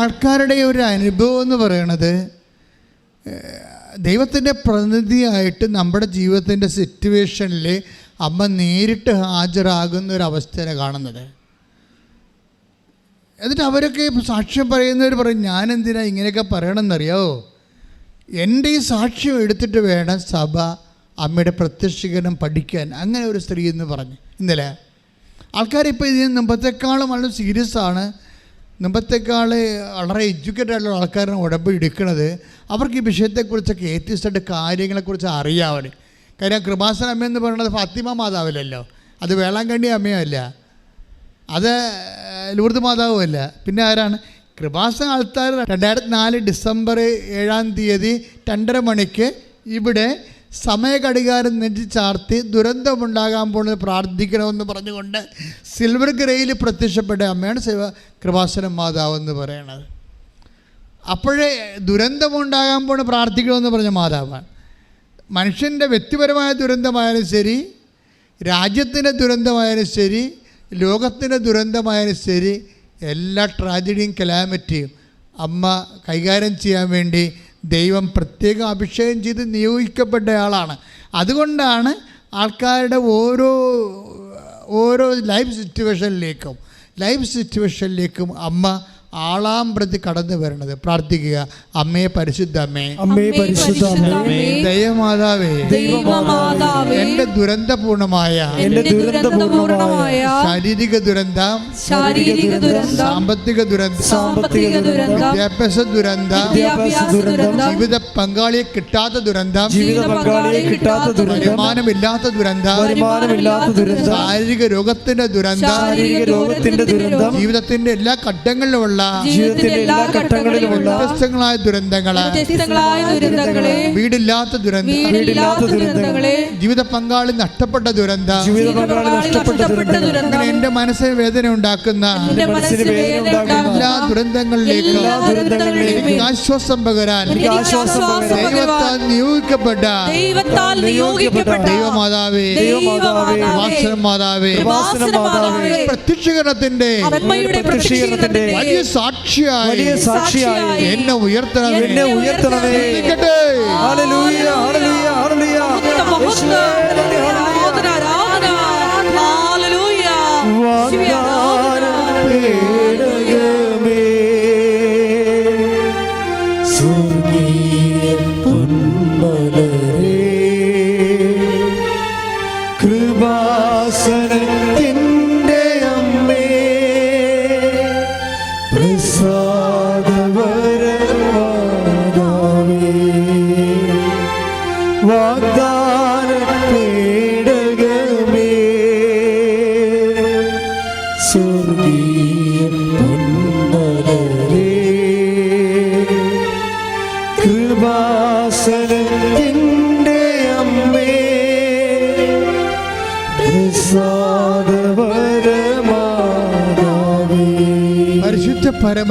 ആൾക്കാരുടെ ഒരു അനുഭവം എന്ന് പറയണത് ദൈവത്തിന്റെ പ്രതിനിധിയായിട്ട് നമ്മുടെ ജീവിതത്തിന്റെ സിറ്റുവേഷനിൽ അമ്മ നേരിട്ട് ഹാജരാകുന്ന ഒരു അവസ്ഥയാണ് കാണുന്നത്. എന്നിട്ട് അവരൊക്കെ സാക്ഷ്യം പറയുന്നവർ പറയും ഞാൻ എന്തിനാ ഇങ്ങനെയൊക്കെ പറയണമെന്നറിയാവോ എന്റെ ഈ സാക്ഷ്യം എടുത്തിട്ട് വേണം സഭ അമ്മയുടെ പ്രത്യക്ഷീകരണം പഠിക്കാൻ അങ്ങനെ ഒരു സ്ത്രീ എന്ന് പറഞ്ഞു ഇന്നലെ. ആൾക്കാരിപ്പോൾ ഇതിന് മുമ്പത്തെക്കാളും വളരെ സീരിയസ് ആണ്. മുമ്പത്തെക്കാൾ വളരെ എഡ്യൂക്കേറ്റഡ് ആയിട്ടുള്ള ആൾക്കാരാണ് ഉടമ്പ് എടുക്കുന്നത്. അവർക്ക് ഈ വിഷയത്തെക്കുറിച്ചൊക്കെ ഏത്യസ്റ്റായിട്ട് കാര്യങ്ങളെക്കുറിച്ച് അറിയാവർ കാര്യം കൃപാസന അമ്മ എന്ന് പറയുന്നത് ഫാത്തിമ മാതാവില്ലല്ലോ അത് വേളാങ്കണ്ണി അമ്മയല്ല അത് ലൂർദ് മാതാവുമല്ല. പിന്നെ ആരാണ്? കൃപാസന ആൾക്കാർ രണ്ടായിരത്തി നാല് ഡിസംബർ ഏഴാം തീയതി രണ്ടര മണിക്ക് ഇവിടെ സമയഘടികാരം നെഞ്ചി ചാർത്തി ദുരന്തമുണ്ടാകാൻ പോകുന്നത് പ്രാർത്ഥിക്കണമെന്ന് പറഞ്ഞുകൊണ്ട് സിൽവർ ഗ്രേയിൽ പ്രത്യക്ഷപ്പെട്ട അമ്മയാണ് ശിവ കൃപാസന മാതാവ് എന്ന് പറയണത്. അപ്പോഴേ ദുരന്തമുണ്ടാകാൻ പോണ പ്രാർത്ഥിക്കണമെന്ന് പറഞ്ഞ മാതാവാണ്. മനുഷ്യന്റെ വ്യക്തിപരമായ ദുരന്തമായാലും ശരി രാജ്യത്തിന്റെ ദുരന്തമായാലും ശരി ലോകത്തിന്റെ ദുരന്തമായാലും ശരി എല്ലാ ട്രാജഡിയും കലാമറ്റിയും അമ്മ കൈകാര്യം ചെയ്യാൻ വേണ്ടി ദൈവം പ്രത്യേകം അഭിഷേകം ചെയ്ത് നിയോഗിക്കപ്പെട്ട ആളാണ്. അതുകൊണ്ടാണ് ആൾക്കാരുടെ ഓരോ ഓരോ ലൈഫ് സിറ്റുവേഷനിലേക്കും ലൈഫ് സിറ്റുവേഷനിലേക്കും അമ്മ ആളാം പ്രതി കടന്നു വരണത്. പ്രാർത്ഥിക്കുക. അമ്മയെ പരിശുദ്ധ അമ്മേ അമ്മേ പരിശുദ്ധ അമ്മേ ദൈവമാതാവേ. ദൈവമാതാവേ. എന്റെ ദുരന്തപൂർണമായ എന്റെ ദുരന്തപൂർണമായ ശാരീരിക ദുരന്തം ശാരീരിക ദുരന്തം സാമ്പത്തിക ദുരന്തം സാമ്പത്തിക ദുരന്തം വിദ്യാഭ്യാസ ദുരന്തം വിദ്യാഭ്യാസ ദുരന്തം ജീവിത പങ്കാളിയെ കിട്ടാത്ത ദുരന്തം ജീവിത പങ്കാളിയെ കിട്ടാത്ത ദുരന്തം വരുമാനമില്ലാത്ത ദുരന്തം വരുമാനമില്ലാത്ത ദുരന്തം ശാരീരിക രോഗത്തിന്റെ ദുരന്തം ശാരീരിക രോഗത്തിന്റെ ദുരന്തം ജീവിതത്തിന്റെ എല്ലാ ഘട്ടങ്ങളിലുമുള്ള ജീവിതത്തിന്റെ എല്ലാ ഘട്ടങ്ങളിലുമുള്ള വ്യത്യസ്തങ്ങളായ ദുരന്തങ്ങൾ വ്യത്യസ്തങ്ങളായ ദുരന്തങ്ങളെ വീടില്ലാത്ത ദുരന്തം വീടില്ലാത്ത ദുരന്തങ്ങളെ ജീവിത പങ്കാളി നഷ്ടപ്പെട്ട ദുരന്തം ജീവിത പങ്കാളി നഷ്ടപ്പെട്ട ദുരന്തം. അങ്ങനെ ദുരന്തം എന്റെ മനസ്സിന് വേദന ഉണ്ടാക്കുന്ന എല്ലാ ദുരന്തങ്ങളിലേക്കും എനിക്ക് ആശ്വാസം പകരാൻ ദൈവത്താൽ നിയോഗിക്കപ്പെട്ട ദൈവമാതാവേ വാസന മാതാവേ പ്രത്യക്ഷീകരണത്തിന്റെ പ്രത്യക്ഷീകരണത്തിന്റെ വലിയ സാക്ഷിയായി. വലിയ സാക്ഷിയായി. എന്നെ ഉയർത്തണമേ. എന്നെ ഉയർത്തണമേ. ഹല്ലേലൂയ ഹല്ലേലൂയ ഹല്ലേലൂയ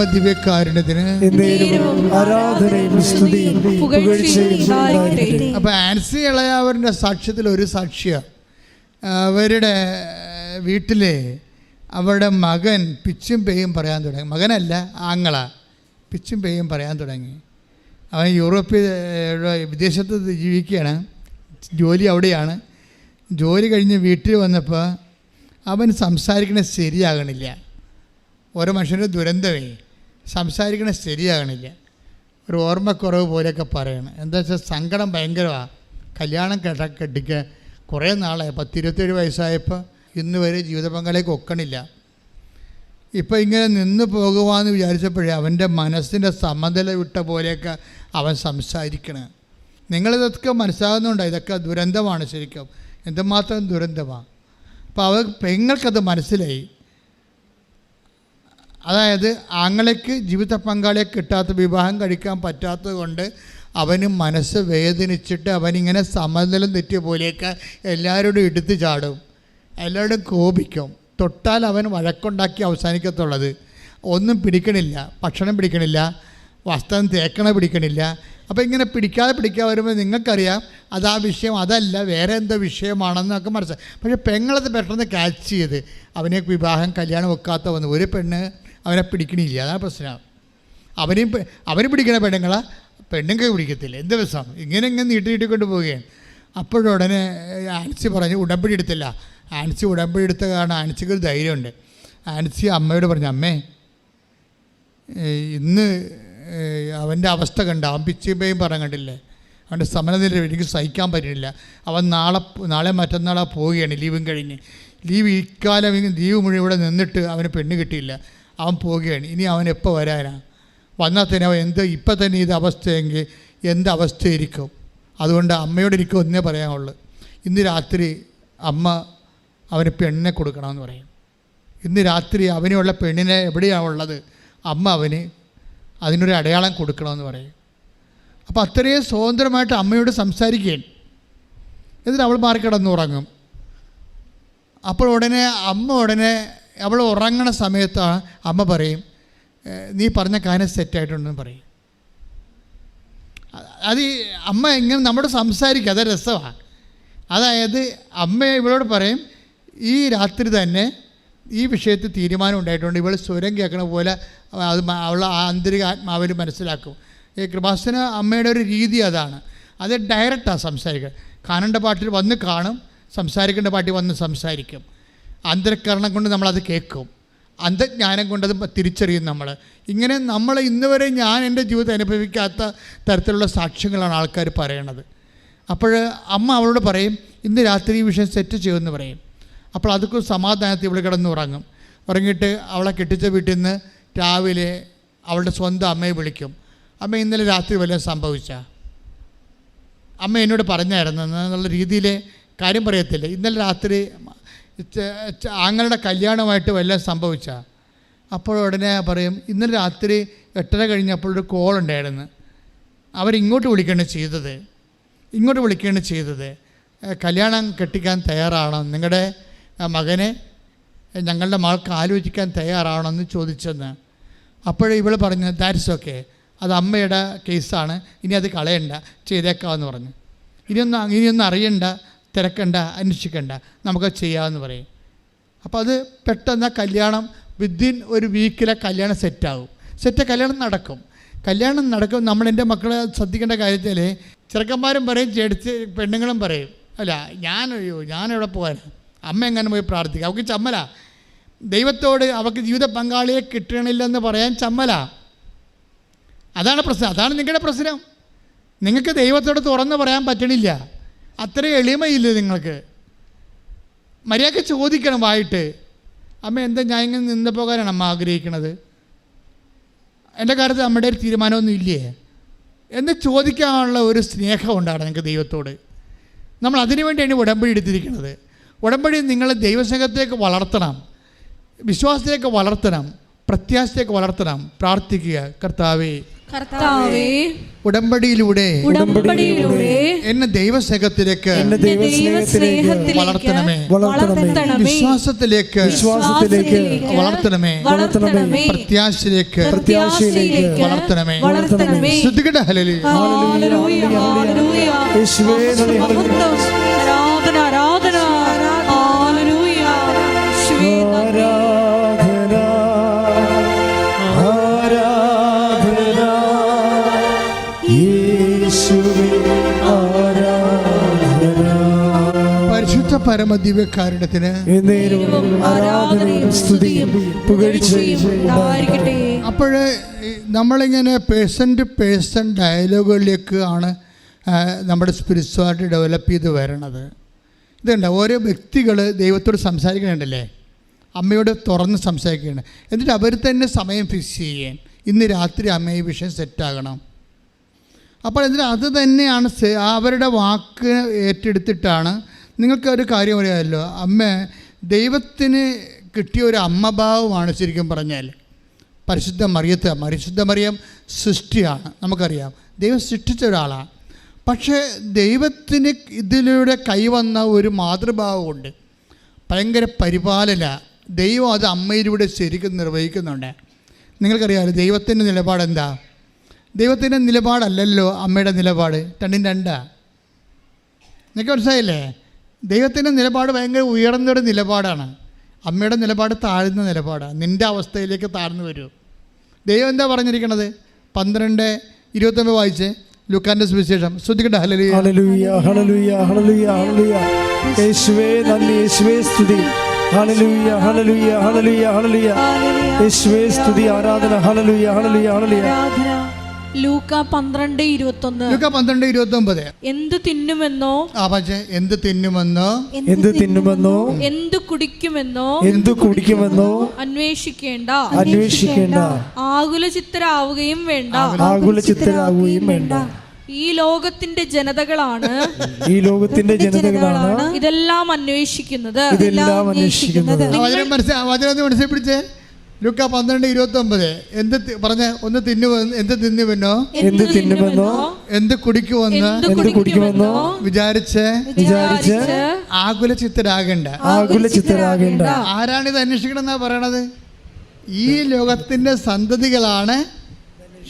പരമദിവ്യകാരുണ്യത്തിന് എന്നേരും ആരാധനയും സ്തുതിയും പുകഴ്ചയും ആൻസി സാക്ഷ്യത്തിൽ ഒരു സാക്ഷ്യ. അവരുടെ വീട്ടിലെ അവരുടെ മകൻ പിച്ചും പേയും പറയാൻ തുടങ്ങി. മകനല്ല ആങ്ങള. പിച്ചും പേയും പറയാൻ തുടങ്ങി. അവൻ യൂറോപ്പിൽ വിദേശത്ത് ജീവിക്കുകയാണ്. ജോലി അവിടെയാണ്. ജോലി കഴിഞ്ഞ് വീട്ടിൽ വന്നപ്പോൾ അവൻ സംസാരിക്കണത് ശരിയാകണില്ല. ഓരോ മനുഷ്യന്റെ ദുരന്തമേ. സംസാരിക്കണത് ശരിയാകണില്ല. ഒരു ഓർമ്മക്കുറവ് പോലെയൊക്കെ പറയണം. എന്താ വെച്ചാൽ സങ്കടം ഭയങ്കരമാണ് കല്യാണം കെട്ട കെട്ടിക്ക കുറേ നാളായി. പത്തിരുപത്തേഴ് വയസ്സായപ്പോൾ ഇന്ന് വരെ ജീവിത പങ്കാളിക്ക് ഒക്കണില്ല. ഇപ്പോൾ ഇങ്ങനെ നിന്ന് പോകുവാന്ന് വിചാരിച്ചപ്പോഴേ അവന്റെ മനസ്സിന്റെ സമനില വിട്ട പോലെയൊക്കെ അവൻ സംസാരിക്കണേ. നിങ്ങളിതൊക്കെ മനസ്സിലാകുന്നുണ്ടോ? ഇതൊക്കെ ദുരന്തമാണ് ശരിക്കും. എന്തുമാത്രം ദുരന്തമാണ് അപ്പോൾ അവർ പെങ്ങൾക്കത് മനസ്സിലായി. അതായത് ആങ്ങളയ്ക്ക് ജീവിത പങ്കാളിയെ കിട്ടാത്ത വിവാഹം കഴിക്കാൻ പറ്റാത്തത് കൊണ്ട് അവന് മനസ്സ് വേദനിച്ചിട്ട് അവനിങ്ങനെ സമനിലം തെറ്റിയ പോലെയൊക്കെ എല്ലാവരോടും എടുത്തു ചാടും. എല്ലാവരോടും കോപിക്കും. തൊട്ടാൽ അവൻ വഴക്കുണ്ടാക്കി അവസാനിക്കത്തുള്ളത്. ഒന്നും പിടിക്കണില്ല. ഭക്ഷണം പിടിക്കണില്ല. വസ്ത്രം തേക്കണ പിടിക്കണില്ല. അപ്പോൾ ഇങ്ങനെ പിടിക്കാതെ പിടിക്കാൻ വരുമ്പോൾ നിങ്ങൾക്കറിയാം അത് ആ വിഷയം അതല്ല വേറെ എന്തോ വിഷയമാണെന്നൊക്കെ മനസ്സിലായി പക്ഷേ പെങ്ങളത് പെട്ടെന്ന് ക്യാച്ച് ചെയ്ത് അവനെ വിവാഹം കല്യാണം വെക്കാത്ത വന്നു ഒരു പെണ്ണ് അവനെ പിടിക്കണില്ല. അതാണ് പ്രശ്നം. അവനെയും അവർ പിടിക്കണ പെണ്ണുങ്ങളെ പെണ്ണുങ്ങൾ പിടിക്കത്തില്ല. എന്ത് ദിവസം ഇങ്ങനെ ഇങ്ങനെ നീട്ടി നീട്ടിക്കൊണ്ട് പോവുകയാണ്. അപ്പോഴുടനെ ആൻസി പറഞ്ഞു ഉടമ്പടി എടുത്തില്ല. ആൻസി ഉടമ്പടി എടുത്ത കാരണം ആൻസിക്ക് ഒരു ധൈര്യമുണ്ട്. ആൻസി അമ്മയോട് പറഞ്ഞു അമ്മേ ഇന്ന് അവന്റെ അവസ്ഥ കണ്ട? അവൻ പിച്ചിപ്പയും പറഞ്ഞ കണ്ടില്ലേ? അവന്റെ സമനനില എനിക്ക് സഹിക്കാൻ പറ്റുന്നില്ല. അവൻ നാളെ നാളെ മറ്റന്നാളെ പോവുകയാണ് ലീവും കഴിഞ്ഞ്. ലീവ് ഇക്കാലം ലീവ് മുഴുവൻ ഇവിടെ നിന്നിട്ട് അവന് പെണ്ണ് കിട്ടിയില്ല. അവൻ പോവുകയാണ്. ഇനി അവൻ എപ്പോൾ വരാനാണ് വന്നാൽ തന്നെ അവൻ എന്ത് ഇപ്പം തന്നെ ഇത് അവസ്ഥയെങ്കിൽ എന്ത് അവസ്ഥയായിരിക്കും? അതുകൊണ്ട് അമ്മയോട് എനിക്ക് ഒന്നേ പറയാനുള്ളൂ. ഇന്ന് രാത്രി അമ്മ അവന് പെണ്ണിനെ കൊടുക്കണമെന്ന് പറയും. ഇന്ന് രാത്രി അവനുള്ള പെണ്ണിനെ എവിടെയാണ് ഉള്ളത് അമ്മ അവന് അതിനൊരു അടയാളം കൊടുക്കണമെന്ന് പറയും. അപ്പോൾ അത്രയും സ്വതന്ത്രമായിട്ട് അമ്മയോട് സംസാരിക്കുകയാണ്. എന്നിട്ട് അവൾ മാറി ഉറങ്ങും അപ്പോൾ ഉടനെ അമ്മ ഉടനെ അവൾ ഉറങ്ങണ സമയത്ത് അമ്മ പറയും നീ പറഞ്ഞ കാര്യം സെറ്റായിട്ടുണ്ടെന്ന് പറയും. അത് അമ്മ എങ്ങനെ നമ്മുടെ സംസാരിക്കുക അത് രസമാണ് അതായത് അമ്മ ഇവളോട് പറയും ഈ രാത്രി തന്നെ ഈ വിഷയത്തിൽ തീരുമാനം ഉണ്ടായിട്ടുണ്ട്. ഇവൾ സ്വരം കേൾക്കണ പോലെ അത് അവൾ ആന്തരിക ആത്മാവിൽ മനസ്സിലാക്കും. ഈ കൃപാസന അമ്മയുടെ ഒരു രീതി അതാണ്. അത് ഡയറക്റ്റാണ് സംസാരിക്കുക. കാണേണ്ട പാട്ടിൽ വന്ന് കാണും സംസാരിക്കേണ്ട പാട്ടിൽ വന്ന് സംസാരിക്കും. അന്തരക്കരണം കൊണ്ട് നമ്മളത് കേൾക്കും. അന്ധജ്ഞാനം കൊണ്ടത് തിരിച്ചറിയും നമ്മൾ ഇങ്ങനെ നമ്മൾ ഇന്ന് വരെ ഞാൻ എന്റെ ജീവിതം അനുഭവിക്കാത്ത തരത്തിലുള്ള സാക്ഷ്യങ്ങളാണ് ആൾക്കാർ പറയണത്. അപ്പോൾ അമ്മ അവളോട് പറയും ഇന്ന് രാത്രി ഈ വിഷയം സെറ്റ് ചെയ്യുമെന്ന് പറയും. അപ്പോൾ അതൊക്കെ സമാധാനത്തിൽ ഇവിടെ കിടന്ന് ഉറങ്ങും. ഉറങ്ങിയിട്ട് അവളെ കെട്ടിച്ച വീട്ടിൽ നിന്ന് രാവിലെ അവളുടെ സ്വന്തം അമ്മയെ വിളിക്കും. അമ്മ ഇന്നലെ രാത്രി വല്ലതും സംഭവിച്ച? അമ്മ എന്നോട് പറഞ്ഞായിരുന്നു എന്നുള്ള രീതിയിൽ കാര്യം പറയത്തില്ല. ഇന്നലെ രാത്രി ആങ്ങളുടെ കല്യാണമായിട്ട് വല്ലതും സംഭവിച്ച? അപ്പോൾ ഉടനെ പറയും ഇന്നലെ രാത്രി എട്ടര കഴിഞ്ഞപ്പോൾ ഒരു കോൾ ഉണ്ടായിരുന്നു. അവരിങ്ങോട്ട് വിളിക്കുകയാണ് ചെയ്തത്. ഇങ്ങോട്ട് വിളിക്കുകയാണ് ചെയ്തത്. കല്യാണം കെട്ടിക്കാൻ തയ്യാറാണോ? നിങ്ങളുടെ മകനെ ഞങ്ങളുടെ മകൾക്ക് ആലോചിക്കാൻ തയ്യാറാണോ? എന്ന് ചോദിച്ചെന്ന്. അപ്പോൾ ഇവൾ പറഞ്ഞു ദാറ്റ്സ് ഓക്കെ അത് അമ്മയുടെ കേസാണ് ഇനി അത് കളയണ്ട. ചെയ്തേക്കാമെന്ന് പറഞ്ഞു. ഇനിയൊന്നും ഇനിയൊന്നും അറിയണ്ട. തിരക്കണ്ട അന്വേഷിക്കണ്ട. നമുക്ക് ചെയ്യാമെന്ന് പറയും. അപ്പോൾ അത് പെട്ടെന്ന് കല്യാണം വിത്തിൻ ഒരു വീക്കിലെ കല്യാണം സെറ്റാകും സെറ്റ് കല്യാണം നടക്കും. കല്യാണം നടക്കും നമ്മൾ എന്റെ മക്കളെ ശ്രദ്ധിക്കേണ്ട കാര്യത്തിൽ ചെറുക്കന്മാരും പറയും ചേടിച്ച് പെണ്ണുങ്ങളും പറയും. അല്ല ഞാൻ അയ്യോ ഞാനെവിടെ പോകാൻ അമ്മ എങ്ങനെ പോയി പ്രാർത്ഥിക്കുക അവൾക്ക് ചമ്മല. ദൈവത്തോട് അവൾക്ക് ജീവിത പങ്കാളിയെ കിട്ടണില്ലെന്ന് പറയാൻ ചമ്മല. അതാണ് പ്രശ്നം. അതാണ് നിങ്ങളുടെ പ്രശ്നം. നിങ്ങൾക്ക് ദൈവത്തോട് തുറന്ന് പറയാൻ പറ്റണില്ല. അത്ര എളിമയില്ല നിങ്ങൾക്ക്? മര്യാദയ്ക്ക് ചോദിക്കണം വായിട്ട്. അമ്മ എന്താ ഞാൻ ഇങ്ങനെ നിന്ന് പോകാനാണ് അമ്മ ആഗ്രഹിക്കണത്? എന്റെ കാര്യത്തിൽ അമ്മയുടെ ഒരു തീരുമാനമൊന്നും ഇല്ലേ? എന്ന് ചോദിക്കാനുള്ള ഒരു സ്നേഹം ഉണ്ടാണ് നിങ്ങൾക്ക് ദൈവത്തോട്. നമ്മൾ അതിനു വേണ്ടിയാണ് ഉടമ്പടി എടുത്തിരിക്കുന്നത്. ഉടമ്പടി നിങ്ങളെ ദൈവസ്നേഹത്തേക്ക് വളർത്തണം. വിശ്വാസത്തിലേക്ക് വളർത്തണം. പ്രത്യാശത്തേക്ക് വളർത്തണം. പ്രാർത്ഥിക്കുക. കർത്താവേ കർത്താവേ ഉടമ്പടിയിലൂടെ ഉടമ്പടിയിലൂടെ എന്നെ ദൈവസ്നേഹത്തിലേക്ക് എന്നെ ദൈവസ്നേഹത്തിലേക്ക് വളർത്തണമേ. വളർത്തണമേ. വിശ്വാസത്തിലേക്ക് വിശ്വാസത്തിലേക്ക് വളർത്തണമേ. വളർത്തണമേ. പ്രത്യാശയിലേക്ക് പ്രത്യാശയിലേക്ക് വളർത്തണമേ. വളർത്തണമേ. ശ്രുതികട ഹലലി ഹല്ലേലൂയ, ഹല്ലേലൂയ. യേശുവേ നന്ദി, മഹത്വം, ആരാധന ആരാധന. പരിശുദ്ധ പരമദിവ്യക്കാരുടത്തിന് എന്നേരും ആരാധനയും സ്തുതിയും പുകഴ്ചയും ഉണ്ടായിരിക്കട്ടെ. അപ്പോൾ നമ്മളിങ്ങനെ പേഴ്സൺ ടു പേഴ്സൺ ഡയലോഗുകളിലേക്ക് ആണ് നമ്മുടെ സ്പിരിച്വാലിറ്റി ഡെവലപ്പ് ചെയ്ത് വരണത്. ഇതുണ്ട് ഓരോ വ്യക്തികൾ ദൈവത്തോട് സംസാരിക്കണുണ്ടല്ലേ? അമ്മയോട് തുറന്ന് സംസാരിക്കുകയാണ് എന്നിട്ട് അവർ തന്നെ സമയം ഫിക്സ് ചെയ്യാൻ ഇന്ന് രാത്രി അമ്മ ഈ വിഷയം സെറ്റാകണം അപ്പോൾ എന്നിട്ട് അത് തന്നെയാണ് അവരുടെ വാക്ക് ഏറ്റെടുത്തിട്ടാണ് നിങ്ങൾക്ക് ഒരു കാര്യം അറിയാമല്ലോ. അമ്മ ദൈവത്തിന് കിട്ടിയ ഒരു അമ്മഭാവമാണ് ശരിക്കും പറഞ്ഞാൽ. പരിശുദ്ധ മറിയത്ത് പരിശുദ്ധ മറിയം സൃഷ്ടിയാണ് നമുക്കറിയാം. ദൈവം സൃഷ്ടിച്ച ഒരാളാണ് പക്ഷേ ദൈവത്തിന് ഇതിലൂടെ കൈവന്ന ഒരു മാതൃഭാവമുണ്ട്. ഭയങ്കര പരിപാലന ദൈവം അത് അമ്മയിലൂടെ ശരിക്കും നിർവഹിക്കുന്നുണ്ട്. നിങ്ങൾക്കറിയാമല്ലോ ദൈവത്തിന്റെ നിലപാട് എന്താ? ദൈവത്തിന്റെ നിലപാടല്ലല്ലോ അമ്മയുടെ നിലപാട്. രണ്ടും രണ്ടാ. നിങ്ങൾക്ക് മനസ്സിലായില്ലേ? ദൈവത്തിന്റെ നിലപാട് ഭയങ്കര ഉയർന്നൊരു നിലപാടാണ്. അമ്മയുടെ നിലപാട് താഴ്ന്ന നിലപാടാണ്. നിന്റെ അവസ്ഥയിലേക്ക് താഴ്ന്നു വരൂ. ദൈവം എന്താ പറഞ്ഞിരിക്കണത്? പന്ത്രണ്ട് ഇരുപത്തൊമ്പത് വായിച്ച് ലുക്കാന്റെ സുവിശേഷം. ശ്രദ്ധിക്കട്ടെ. ഹലലിയ സ്തുതി. സ്തുതി. ആരാധന. ഹല്ലേലൂയ ഹല്ലേലൂയ ആരാധന ലൂക്ക പന്ത്രണ്ട് ഇരുപത്തൊന്ന്. ലുക്ക പന്ത്രണ്ട് ഇരുപത്തൊമ്പത്. എന്ത് തിന്നുമെന്നോ? ആ പക്ഷേ എന്ത് തിന്നുമെന്നോ? എന്ത് തിന്നുമെന്നോ? എന്ത് കുടിക്കുമെന്നോ? എന്തു കുടിക്കുമെന്നോ? അന്വേഷിക്കേണ്ട. അന്വേഷിക്കേണ്ട. ആകുല ചിത്തരാവുകയും വേണ്ട. ആകുല ചിത്തരാകുകയും വേണ്ട. ഈ ലോകത്തിന്റെ ജനതകളാണ്. ഈ ലോകത്തിന്റെ ജനതകളാണ് ഇതെല്ലാം അന്വേഷിക്കുന്നത്. ഇതെല്ലാം അന്വേഷിക്കുന്നത്. വചനം മനസ്സിൽ വചനം പിടിച്ചേ. ലുക്ക പന്ത്രണ്ട് ഇരുപത്തി ഒമ്പത് എന്ത് തി- പറഞ്ഞ ഒന്ന് തിന്നു എന്ത് തിന്നു വന്നോ? എന്ത് തിന്നു തിന്നുമെന്നോ എന്ത് കുടിക്കുമെന്ന് എന്ത് കുടിക്കുമെന്നോ വിചാരിച്ച്? വിചാരിച്ച്? ആകുല ചിത്തരാകണ്ട. ആകുല ചിത്തരാകേണ്ട. ആരാണിത് അന്വേഷിക്കണം എന്നാ പറയണത്? ഈ ലോകത്തിന്റെ സന്തതികളാണ്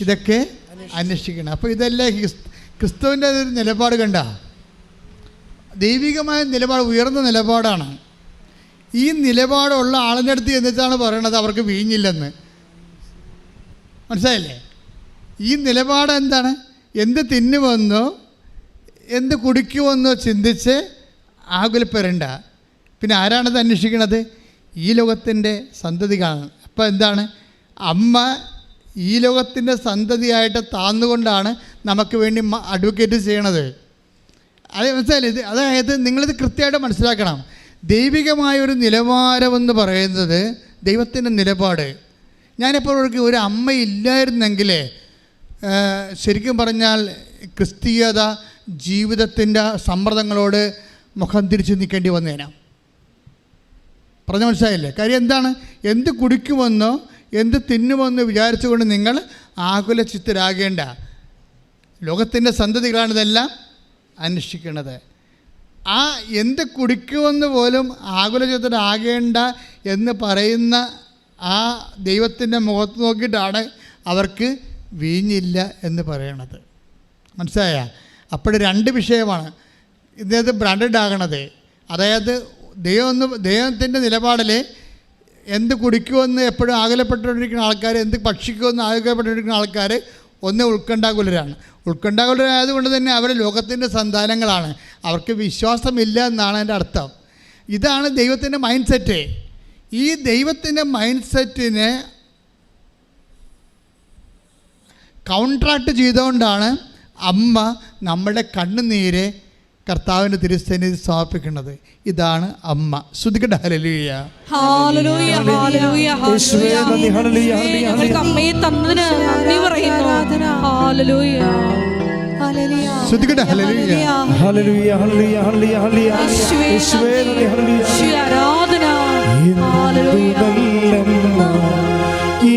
ഇതൊക്കെ അന്വേഷിക്കണം. അപ്പോൾ ഇതെല്ലാം ക്രിസ്തുവിന്റെ ഒരു നിലപാട് കണ്ട? ദൈവികമായ നിലപാട് ഉയർന്ന നിലപാടാണ്. ഈ നിലപാടുള്ള ആളിന്റെ അടുത്ത് എന്നിട്ടാണ് പറയണത് അവർക്ക് വീഞ്ഞില്ലെന്ന്. മനസ്സിലായില്ലേ? ഈ നിലപാട് എന്താണ്? എന്ത് തിന്നുമെന്നോ എന്ത് കുടിക്കുമെന്നോ ചിന്തിച്ച് ആകുലപ്പെടേണ്ട. പിന്നെ ആരാണത് അന്വേഷിക്കുന്നത് ഈ ലോകത്തിന്റെ സന്തതികളാണ്. അപ്പോൾ എന്താണ്? അമ്മ ഈ ലോകത്തിന്റെ സന്തതിയായിട്ട് താന്നുകൊണ്ടാണ് നമുക്ക് വേണ്ടി അഡ്വക്കേറ്റ് ചെയ്യണത്. അത് മനസ്സിലായില്ലേ? അതായത് നിങ്ങളിത് കൃത്യമായിട്ട് മനസ്സിലാക്കണം. ദൈവികമായ ഒരു നിലവാരമെന്ന് പറയുന്നത് ദൈവത്തിന്റെ നിലപാട്. ഞാനിപ്പോൾ ഒരു ഒരു അമ്മ ഇല്ലായിരുന്നെങ്കിൽ ആ, ശരിക്കും പറഞ്ഞാൽ ക്രിസ്തീയത ജീവിതത്തിന്റെ സമ്മർദ്ദങ്ങളോട് മുഖം തിരിച്ച് നിൽക്കേണ്ടി വന്നേനാ. പറഞ്ഞ മനസ്സിലായില്ലേ? കാര്യം എന്താണ്? എന്ത് കുടിക്കുമെന്നോ എന്ത് തിന്നുമെന്നോ വിചാരിച്ചുകൊണ്ട് നിങ്ങൾ ആകുല ചിത്തരാകേണ്ട ലോകത്തിന്റെ സന്തതികളാണിതെല്ലാം അന്വേഷിക്കുന്നത് ആ എന്ത് കുടിക്കുമെന്ന് പോലും ആകുലചിത്തരാകേണ്ട എന്ന് പറയുന്ന ആ ദൈവത്തിന്റെ മുഖത്ത് നോക്കിയിട്ടാണ് അവർക്ക് വീഞ്ഞില്ല എന്ന് പറയണത്. മനസ്സിലായ? അപ്പോൾ രണ്ട് വിഷയമാണ്. ഇദ്ദേഹത്തെ ബ്രാൻഡഡ് ആകണത്. അതായത് ദൈവം ദൈവത്തിന്റെ നിലപാടിൽ എന്ത് കുടിക്കുമെന്ന് എപ്പോഴും ആകുലപ്പെട്ടുകൊണ്ടിരിക്കുന്ന ആൾക്കാർ എന്ത് ഭക്ഷിക്കുമെന്ന് ആകുലപ്പെട്ടുകൊണ്ടിരിക്കുന്ന ആൾക്കാർ ഒന്ന് ഉത്കണ്ഠാകുലരാണ് ഉത്കണ്ഠാകുലരായതുകൊണ്ട് തന്നെ അവർ ലോകത്തിന്റെ സന്താനങ്ങളാണ്. അവർക്ക് വിശ്വാസമില്ല എന്നാണ് എന്റെ അർത്ഥം. ഇതാണ് ദൈവത്തിന്റെ മൈൻഡ് സെറ്റ് ഈ ദൈവത്തിന്റെ മൈൻഡ് സെറ്റിനെ കൗൺട്രാക്ട് ചെയ്തുകൊണ്ടാണ് അമ്മ നമ്മുടെ കണ്ണുനീര് കർത്താവിന്റെ തിരുസന്നിധി സമർപ്പിക്കുന്നത് ഇതാണ് അമ്മ. ശ്രുതിക്കട്ടെ ഹലലിയ അമ്മയെ തന്നതിന് നന്ദി പറയുന്നു. ശ്രുതിക്കട്ടെ ഹലലിയ ഹല്ലേലൂയ. ഹല്ലേലൂയ ഹല്ലേലൂയ ഹല്ലേലൂയ യേശുവേ യേശുവേ ഹല്ലേലൂയ. ആരാധന.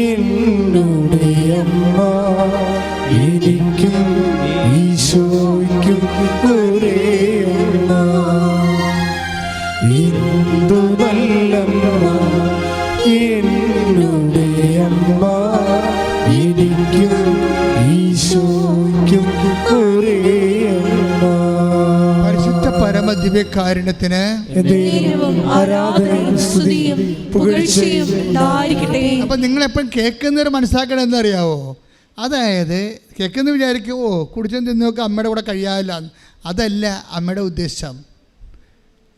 എന്നുടെ അമ്മ എനിക്കും ഈശോയ്ക്കും നല്ലമ്മ എന്നുടെ അമ്മ എനിക്കും ഈശോയ്ക്കും ഒരേ അമ്മ. പരിശുദ്ധ പരമ ദിവ്യകാരുണ്യത്തിന് അപ്പം നിങ്ങളെപ്പോഴും കേൾക്കുന്നവർ മനസ്സിലാക്കണം എന്നറിയാവോ അതായത് കേൾക്കുന്ന വിചാരിക്കും ഓ കുടിച്ചും തിന്നൊക്കെ അമ്മയുടെ കൂടെ കഴിയാവില്ല അതല്ല അമ്മയുടെ ഉദ്ദേശം.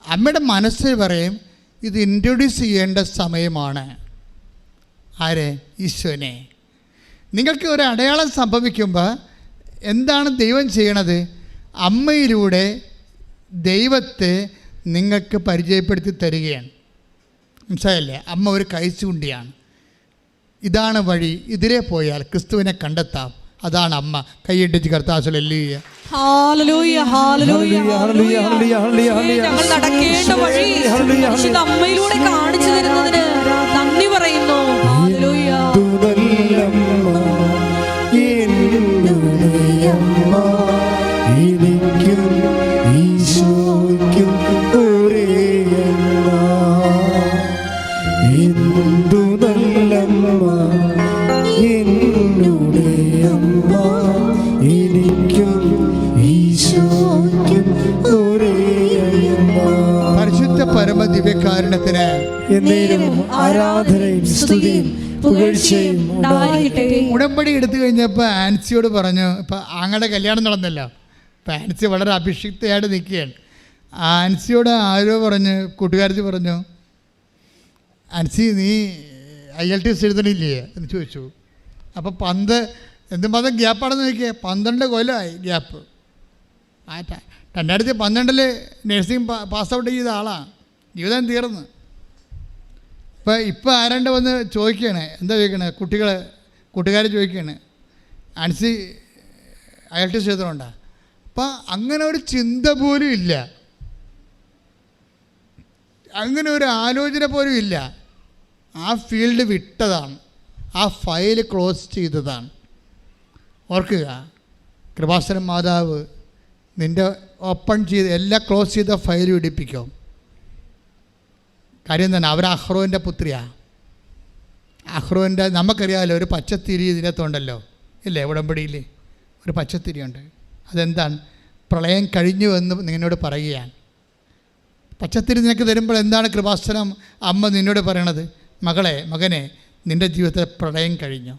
അമ്മയുടെ മനസ്സിൽ പറയും ഇത് ഇൻട്രൊഡ്യൂസ് ചെയ്യേണ്ട സമയമാണ്. ആരെ? ഈശോനെ. നിങ്ങൾക്ക് ഒരു അടയാളം സംഭവിക്കുമ്പോൾ എന്താണ് ദൈവം ചെയ്യണത്? അമ്മയിലൂടെ ദൈവത്തെ നിങ്ങൾക്ക് പരിചയപ്പെടുത്തി തരികയാണ്. മനസ്സിലായല്ലേ? അമ്മ ഒരു കൈച്ചുണ്ടിയാണ്. ഇതാണ് വഴി. ഇതിലേ പോയാൽ ക്രിസ്തുവിനെ കണ്ടെത്താം. അതാണ് അമ്മ. കൈയിട്ടിച്ച് കർത്താസ്. ഞങ്ങൾ നടക്കേണ്ട വഴി അമ്മയിലൂടെ കാണിച്ചു തരുന്നതിന് നന്ദി പറയുന്നു. എന്നേരും ആരാധനയും സ്തുതിയും പുകഴ്ചയും ഉടമ്പടി എടുത്തു കഴിഞ്ഞപ്പോൾ ആൻസിയോട് പറഞ്ഞു ഇപ്പം ആങ്ങളുടെ കല്യാണം നടന്നല്ലോ. അപ്പം ആൻസി വളരെ അഭിഷിക്തയായിട്ട് നിൽക്കുകയാണ്. ആൻസിയോട് ആരോ പറഞ്ഞ് കൂട്ടുകാരത്തി പറഞ്ഞു ആൻസി നീ ഐ എൽ ടി എസ് എഴുതണില്ലേ? എന്ന് ചോദിച്ചു. അപ്പോൾ പന്ത് എന്ത് മതം ഗ്യാപ്പാണെന്ന് നോക്കിയേ പന്ത്രണ്ട് കൊല്ലമായി ഗ്യാപ്പ്. ആ രണ്ടായിരത്തി പന്ത്രണ്ടിൽ നഴ്സിംഗ് പാസ് ഔട്ട് ചെയ്ത ആളാണ് ജീവിതം തീർന്ന്. ഇപ്പം ഇപ്പം ആരാണ്ട് വന്ന് ചോദിക്കുകയാണ് എന്താ ചോദിക്കണേ? കുട്ടികൾ കൂട്ടുകാർ ചോദിക്കുകയാണ് ആൻസി ഐ ക്ഷേത്രമുണ്ടോ അപ്പം അങ്ങനെ ഒരു ചിന്ത പോലും ഇല്ല. അങ്ങനെ ഒരു ആലോചന പോലും ഇല്ല. ആ ഫീൽഡ് വിട്ടതാണ്. ആ ഫയൽ ക്ലോസ് ചെയ്തതാണ്. ഓർക്കുക കൃപാസനം മാതാവ് നിന്റെ ഓപ്പൺ ചെയ്ത് എല്ലാം ക്ലോസ് ചെയ്ത ഫയൽ പിടിപ്പിക്കും കാര്യം തന്നെ അവർ അഹ്റോന്റെ പുത്രിയാണ് അഹ്റോന്റെ നമുക്കറിയാമല്ലോ ഒരു പച്ചത്തിരി ഇതിനകത്തുണ്ടല്ലോ. ഇല്ലേ ഉടമ്പടിയിൽ ഒരു പച്ചത്തിരിയുണ്ട്. അതെന്താണ്? പ്രളയം കഴിഞ്ഞു എന്ന് നിന്നോട് പറയുകയാണ്. പച്ചത്തിരി നിനക്ക് തരുമ്പോൾ എന്താണ് കൃപാസ്ഥലം അമ്മ നിന്നോട് പറയണത് മകളെ മകനെ നിന്റെ ജീവിതത്തിൽ പ്രളയം കഴിഞ്ഞു.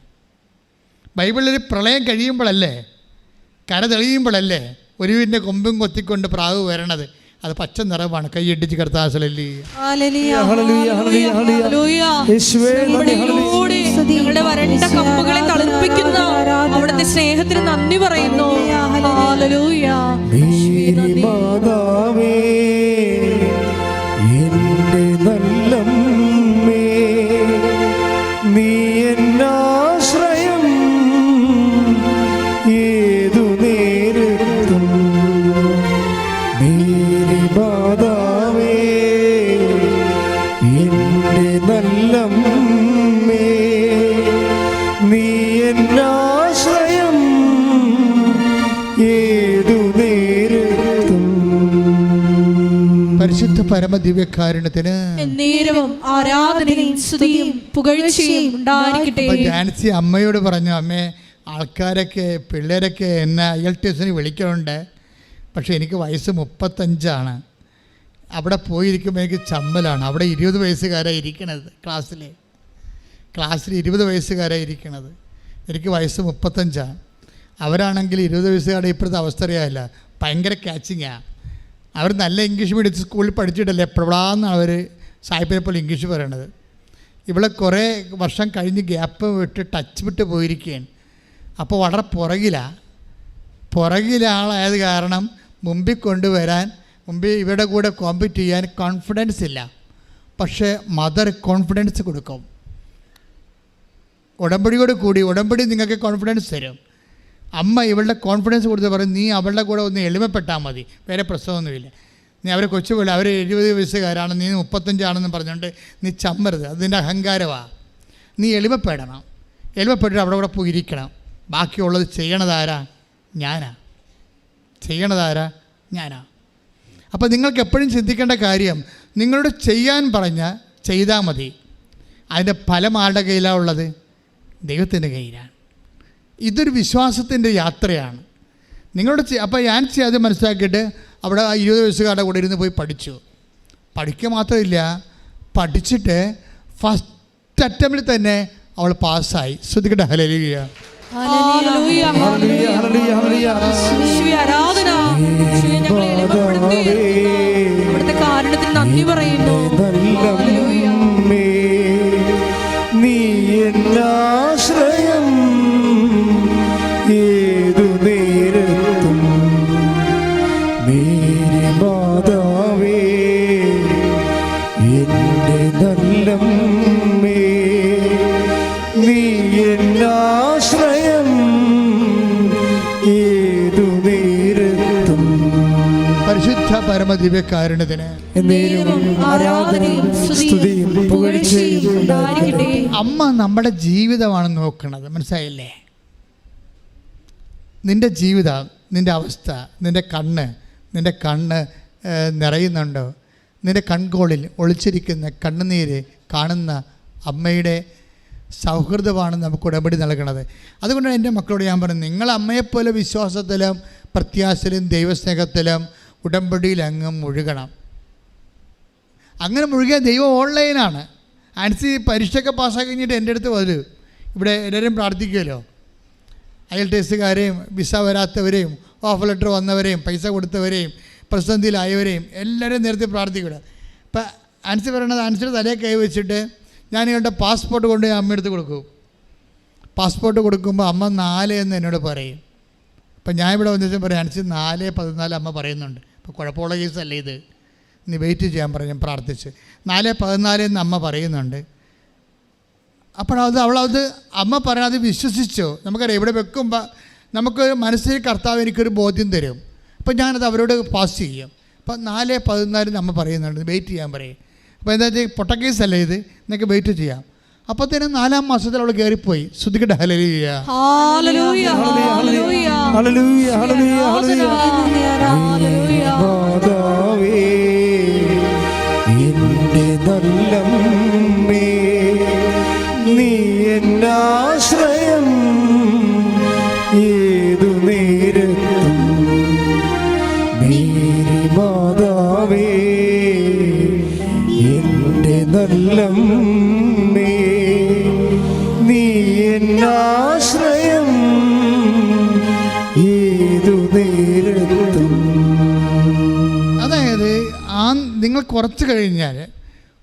ബൈബിളിൽ പ്രളയം കഴിയുമ്പോഴല്ലേ കര തെളിയുമ്പോഴല്ലേ ഒരുവിന്റെ കൊമ്പും കൊത്തിക്കൊണ്ട് പ്രാവ് വരണത്? അത് പച്ച നിറവാണ്. കൈയടിച്ച് കർത്താസലല്ലി ഞങ്ങളുടെ വരണ്ട തളിർപ്പിക്കുന്ന അവിടുത്തെ സ്നേഹത്തിന് നന്ദി പറയുന്നു. നീ എന്നാശ്രയം ഏതു നേരത്തും മേരി മാതാവേ എന്റെ നല്ലമ്മേ നീ എന്നാശ്രയം ഏതു നേരത്തും. പരിശുദ്ധ പരമദിവ്യകാരുണ്യത്തിന് എന്നേരവും ആരാധനയും സ്തുതിയും പുകഴ്ചയും ഉണ്ടായിരിക്കട്ടെ. ജാൻസി അമ്മയോട് പറഞ്ഞു അമ്മേ ആൾക്കാരൊക്കെ പിള്ളേരൊക്കെ എന്നെ ഐ എൽ ടി എസിന് വിളിക്കുന്നുണ്ട് പക്ഷേ എനിക്ക് വയസ്സ് മുപ്പത്തഞ്ചാണ്. അവിടെ പോയിരിക്കുമ്പോൾ എനിക്ക് ചമ്മലാണ്. അവിടെ ഇരുപത് വയസ്സുകാരാണ് ഇരിക്കണത് ക്ലാസ്സിൽ ക്ലാസ്സിൽ ഇരുപത് വയസ്സുകാരാണ് ഇരിക്കണത്. എനിക്ക് വയസ്സ് മുപ്പത്തഞ്ചാണ് അവരാണെങ്കിൽ ഇരുപത് വയസ്സുകാരുടെ ഇപ്പോഴത്തെ അവസ്ഥ അറിയാമല്ല ഭയങ്കര ക്യാച്ചിങ്ങാണ് അവർ നല്ല ഇംഗ്ലീഷ് മീഡിയം സ്കൂളിൽ പഠിച്ചിട്ടല്ലേ എപ്പോഴാന്നാണ് അവർ സായിപ്പിനെ പോലെ ഇംഗ്ലീഷ് പറയണത്. ഇവിടെ കുറേ വർഷം കഴിഞ്ഞ് ഗ്യാപ്പ് വിട്ട് ടച്ച് വിട്ട് പോയിരിക്കുകയാണ്. അപ്പോൾ വളരെ പുറകിലാണ് പുറകിലാളായത് കാരണം മുമ്പിൽ കൊണ്ടുവരാൻ മുമ്പിൽ ഇവരുടെ കൂടെ കോമ്പീറ്റ് ചെയ്യാൻ കോൺഫിഡൻസ് ഇല്ല. പക്ഷേ മദർ കോൺഫിഡൻസ് കൊടുക്കും. ഉടമ്പടിയോട് കൂടി ഉടമ്പടി നിങ്ങൾക്ക് കോൺഫിഡൻസ് തരും. അമ്മ ഇവളുടെ കോൺഫിഡൻസ് കൊടുത്ത് പറയും നീ അവളുടെ കൂടെ ഒന്ന് എളിമപ്പെട്ടാൽ മതി. വേറെ പ്രശ്നമൊന്നുമില്ല. നീ അവരെ കൊച്ചുപോലെ അവർ എഴുപത് വയസ്സുകാരാണ് നീ മുപ്പത്തഞ്ചാണെന്ന് പറഞ്ഞുകൊണ്ട് നീ ചമ്മരുത്. അതിന്റെ അഹങ്കാരമാണ് നീ എളിമപ്പെടണം. എളിമപ്പെട്ടിട്ട് അവിടെ കൂടെ പോയി ഇരിക്കണം ബാക്കിയുള്ളത് ചെയ്യണതാരാ ഞാനാ. ചെയ്യണതാരാ? ഞാനാ. അപ്പോൾ നിങ്ങൾക്ക് എപ്പോഴും ചിന്തിക്കേണ്ട കാര്യം നിങ്ങളോട് ചെയ്യാൻ പറഞ്ഞ ചെയ്താൽ മതി. അതിന്റെ ഫലം ആരുടെ കയ്യിലാണ് ഉള്ളത്? ദൈവത്തിന്റെ കയ്യിലാണ്. ഇതൊരു വിശ്വാസത്തിന്റെ യാത്രയാണ്. നിങ്ങളോട് അപ്പോൾ ഞാൻ ചെയ്യാതെ മനസ്സിലാക്കിയിട്ട് അവിടെ ഇരുപത് വയസ്സുകാരുടെ കൂടെ ഇരുന്ന് പോയി പഠിച്ചു. പഠിക്കുക മാത്രമില്ല പഠിച്ചിട്ട് ഫസ്റ്റ് അറ്റംപ്റ്റിൽ തന്നെ അവൾ പാസ്സായി ശ്രദ്ധിക്കട്ടെ ഹലലിയ ആരാധന. എളിമപ്പെടുത്തുകയും കാരണത്തിന് നന്ദി പറയുന്നു. നീ എന്നാശ്രയം അമ്മ നമ്മുടെ ജീവിതമാണ് നോക്കുന്നത്. മനസ്സിലായില്ലേ? നിന്റെ ജീവിതം നിന്റെ അവസ്ഥ നിന്റെ കണ്ണ് നിന്റെ കണ്ണ് നിറയുന്നുണ്ടോ? നിന്റെ കൺകോളിൽ ഒളിച്ചിരിക്കുന്ന കണ്ണുനീര് കാണുന്ന അമ്മയുടെ സൗഹൃദമാണ് നമുക്ക് ഉടമ്പടി നൽകുന്നത്. അതുകൊണ്ടാണ് എന്റെ മക്കളോട് ഞാൻ പറയുന്നത് നിങ്ങൾ അമ്മയെപ്പോലെ വിശ്വാസത്തിലും പ്രത്യാശയിലും ദൈവസ്നേഹത്തിലും ഉടമ്പടിയിൽ അങ്ങ് മുഴുകണം. അങ്ങനെ മുഴുകിയ ദൈവം ഓൺലൈനാണ്. ആൻസി പരീക്ഷയൊക്കെ പാസ്സാക്കി കഴിഞ്ഞിട്ട് എന്റെ അടുത്ത് വരൂ. ഇവിടെ എല്ലാവരും പ്രാർത്ഥിക്കുമല്ലോ. അയൽ ടെസ്റ്റുകാരെയും വിസ വരാത്തവരെയും ഓഫ് ലെറ്റർ വന്നവരെയും പൈസ കൊടുത്തവരെയും പ്രതിസന്ധിയിലായവരെയും എല്ലാവരെയും നേരത്തെ പ്രാർത്ഥിക്കുക ഇപ്പം ആൻസി പറയണത് ആൻസിയുടെ തലേ കൈ വെച്ചിട്ട് ഞാൻ നിങ്ങളുടെ പാസ്പോർട്ട് കൊണ്ട് അമ്മ അമ്മയെടുത്ത് കൊടുക്കും. പാസ്പോർട്ട് കൊടുക്കുമ്പോൾ അമ്മ നാല് എന്ന് എന്നോട് പറയും. അപ്പം ഞാൻ ഇവിടെ വന്നിട്ട് പറയാം ആൻസി നാല് പതിനാല് അമ്മ പറയുന്നുണ്ട്. അപ്പോൾ കുഴപ്പമുള്ള കേസല്ല ഇത്? നീ വെയിറ്റ് ചെയ്യാൻ പറഞ്ഞു ഞാൻ പ്രാർത്ഥിച്ച്. നാല് പതിനാല് എന്ന് അമ്മ പറയുന്നുണ്ട്. അപ്പോഴത് അവളത് അമ്മ പറയാതെ വിശ്വസിച്ചോ? നമുക്കറിയാം ഇവിടെ വെക്കുമ്പോൾ നമുക്ക് മനസ്സിൽ കർത്താവ് എനിക്കൊരു ബോധ്യം തരും. അപ്പം ഞാനത് അവരോട് പാസ് ചെയ്യും. അപ്പം നാല് പതിനാലിന് അമ്മ പറയുന്നുണ്ട്. വെയിറ്റ് ചെയ്യാൻ പറയും. അപ്പോൾ എന്താ വെച്ചാൽ പൊട്ടക്കേസല്ലേ ഇത്? നിങ്ങൾക്ക് വെയിറ്റ് ചെയ്യാം. അപ്പത്തേനും നാലാം മാസത്തിൽ അവൾ കയറിപ്പോയി ശ്രുതിക്കട്ടെ ഹലലൂയ ഹലലൂയ ഹലലൂയ ഹലലൂയ ഹലലൂയ ഹലലൂയ ഹല്ലേലൂയ. മാതാവേ എന്റെ നല്ലമ്മേ നിങ്ങൾ കുറച്ച് കഴിഞ്ഞാൽ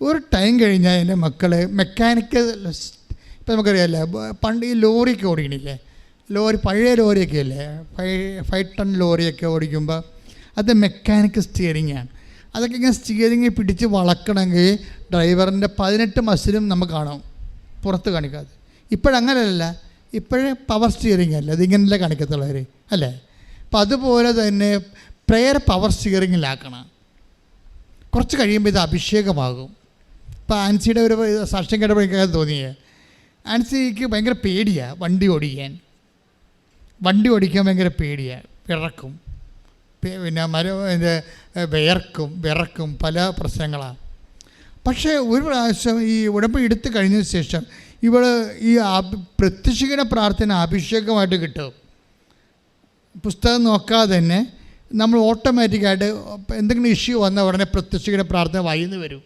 ഒരു ടൈം കഴിഞ്ഞാൽ എന്റെ മക്കൾ മെക്കാനിക്കൽ ഇപ്പം നമുക്കറിയാമല്ലോ പണ്ട് ഈ ലോറിയൊക്കെ ഓടിക്കണില്ലേ? ലോറി പഴയ ലോറിയൊക്കെ അല്ലേ ഫൈവ് ഫൈവ് ടൺ ലോറിയൊക്കെ ഓടിക്കുമ്പോൾ അത് മെക്കാനിക്കൽ സ്റ്റിയറിംഗ് ആണ്. അതൊക്കെ ഇങ്ങനെ സ്റ്റിയറിംഗ് പിടിച്ച് വളക്കണമെങ്കിൽ ഡ്രൈവറിന്റെ പതിനെട്ട് മസിലും നമുക്ക് കാണാം. പുറത്ത് കാണിക്കാതെ. ഇപ്പോഴങ്ങനെയല്ല ഇപ്പോഴേ പവർ സ്റ്റിയറിംഗ് അല്ല? അതിങ്ങനെയല്ലേ കാണിക്കത്തുള്ളവർ അല്ലേ? അപ്പം അതുപോലെ തന്നെ പ്രെയർ പവർ സ്റ്റിയറിങ്ങിലാക്കണം കുറച്ച് കഴിയുമ്പോൾ ഇത് അഭിഷേകമാകും. ഇപ്പോൾ ആൻസിയുടെ ഒരു സാക്ഷ്യം കേട്ടപ്പോൾ എനിക്ക് തോന്നിയേ. ആൻസിക്ക് ഭയങ്കര പേടിയാണ് വണ്ടി ഓടിക്കാൻ. വണ്ടി ഓടിക്കാൻ ഭയങ്കര പേടിയാണ് വിറക്കും. പിന്നെ മര വിയർക്കും വിറക്കും പല പ്രശ്നങ്ങളാണ് പക്ഷേ ഒരു പ്രാവശ്യം ഈ ഉടമ്പ് എടുത്തു കഴിഞ്ഞതിന് ശേഷം ഇവൾ ഈ പ്രത്യക്ഷിക്കുന്ന പ്രാർത്ഥന അഭിഷേകമായിട്ട് കിട്ടും. പുസ്തകം നോക്കാതെ തന്നെ നമ്മൾ ഓട്ടോമാറ്റിക്കായിട്ട് എന്തെങ്കിലും ഇഷ്യൂ വന്ന ഉടനെ പ്രത്യക്ഷിക്കുന്ന പ്രാർത്ഥന വൈകുന്നു വരും.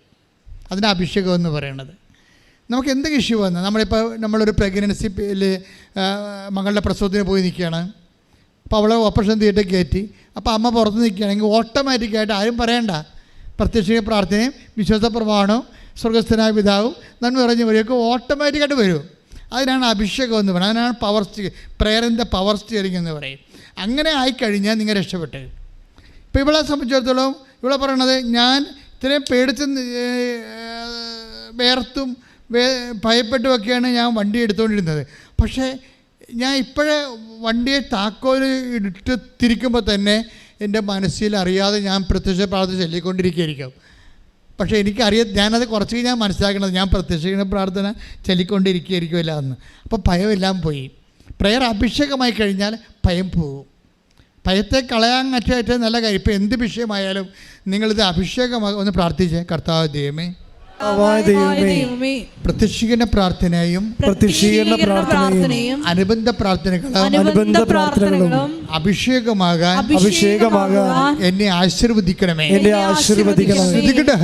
അതിന് അഭിഷേകം എന്ന് പറയുന്നത് നമുക്ക് എന്തെങ്കിലും ഇഷ്യൂ വന്നാൽ നമ്മളിപ്പോൾ നമ്മളൊരു പ്രഗ്നൻസിയിൽ മകളുടെ പ്രസവത്തിന് പോയി നിൽക്കുകയാണ്. അപ്പോൾ അവളെ ഓപ്പറേഷൻ തിയേറ്റർ കയറ്റി. അപ്പോൾ അമ്മ പുറത്ത് നിൽക്കുകയാണെങ്കിൽ ഓട്ടോമാറ്റിക്കായിട്ട് ആരും പറയണ്ട. പ്രത്യക്ഷിക പ്രാർത്ഥനയും വിശ്വാസ പ്രമാണവും സ്വർഗസ്ഥനായ പിതാവും നന്മ പറഞ്ഞ് വരെയൊക്കെ ഓട്ടോമാറ്റിക്കായിട്ട് വരും. അതിനാണ് അഭിഷേകം എന്ന് പറയുന്നത്. അതിനാണ് പവർ സ്റ്റി പ്രേയറിന്റെ പവർ സ്റ്റിയറിംഗ് എന്ന് പറയും അങ്ങനെ ആയിക്കഴിഞ്ഞാൽ നിങ്ങൾ രക്ഷപ്പെട്ടു. ഇപ്പോൾ ഇവളെ സംബന്ധിച്ചിടത്തോളം ഇവിടെ പറയണത് ഞാൻ ഇത്രയും പേടിച്ച് വേർത്തും വേ ഭയപ്പെട്ടുമൊക്കെയാണ് ഞാൻ വണ്ടി എടുത്തുകൊണ്ടിരുന്നത് പക്ഷേ ഞാൻ ഇപ്പോഴേ വണ്ടിയെ താക്കോൽ ഇട്ട് തിരിക്കുമ്പോൾ തന്നെ എന്റെ മനസ്സിൽ അറിയാതെ ഞാൻ പ്രത്യക്ഷ പ്രാർത്ഥന ചൊല്ലിക്കൊണ്ടിരിക്കുകയായിരിക്കും. പക്ഷേ എനിക്കറിയാം ഞാനത് കുറച്ച് കഴിഞ്ഞാൽ മനസ്സിലാക്കണത് ഞാൻ പ്രത്യക്ഷ പ്രാർത്ഥന ചൊല്ലിക്കൊണ്ടിരിക്കുകയായിരിക്കുമല്ല എന്ന്. അപ്പോൾ ഭയമെല്ലാം പോയി. പ്രയർ അഭിഷേകമായി കഴിഞ്ഞാൽ ഭയം പോകും. ഭയത്തെ കളയാൻ ഏറ്റവും നല്ല കാര്യം. ഇപ്പോൾ എന്ത് വിഷയമായാലും നിങ്ങളിത് അഭിഷേകമായി ഒന്ന് പ്രാർത്ഥിച്ചേ. കർത്താവ് ദൈവമേ പ്രത്യക്ഷിക്കുന്ന പ്രാർത്ഥനയും പ്രത്യക്ഷീകരണ പ്രാർത്ഥനയും അനുബന്ധ പ്രാർത്ഥനകളും അനുബന്ധ പ്രാർത്ഥനകളും അഭിഷേകമാകാൻ അഭിഷേകമാകാൻ എന്നെ ആശീർവദിക്കണമേ. എന്നെ ആശീർവദിക്കണമേ. ശ്രദ്ധിക്കട്ടെ